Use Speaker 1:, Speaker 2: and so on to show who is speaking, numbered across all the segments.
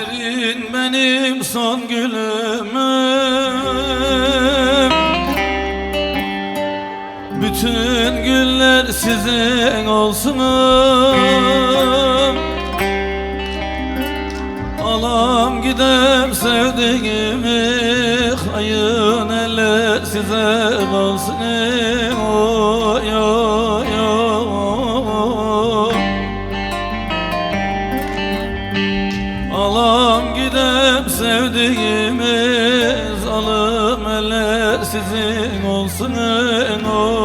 Speaker 1: Verin benim son gülümü Bütün güller sizin olsun Alam gidem sevdiğimi Hayın eller size kalsın. Oy oy oy Alam gidem sevdiğimiz Alım eller sizin olsun Oy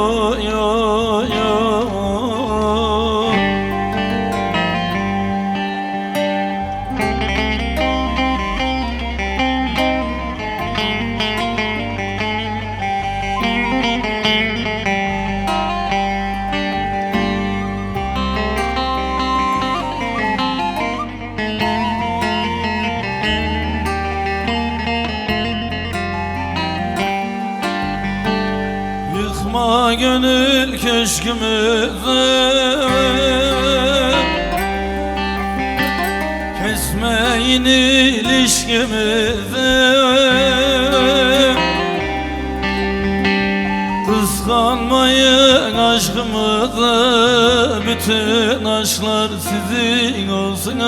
Speaker 1: Yıkma gönül köşkümüzü Kesmeyin ilişkimizi Kıskanmayın aşkımızı Bütün aşklar sizin olsun.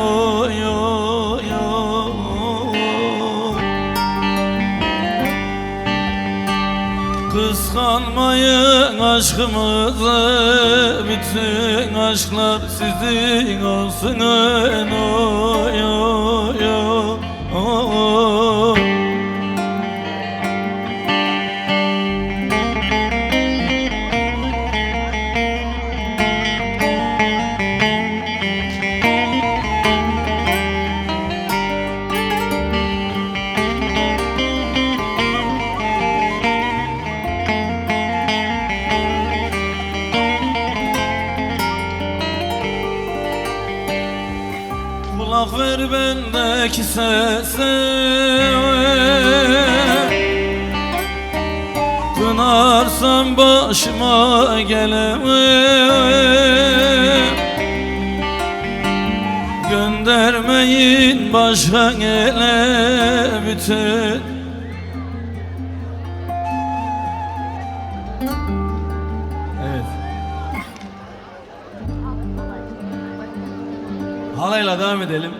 Speaker 1: Oy oy oy Kıskanmayın aşkımızı Bütün aşklar sizin olsun. Oy oy Kulak ver bendeki sese. Kınarsam başıma gelemem Göndermeyin başka ele bütün Halayla devam edelim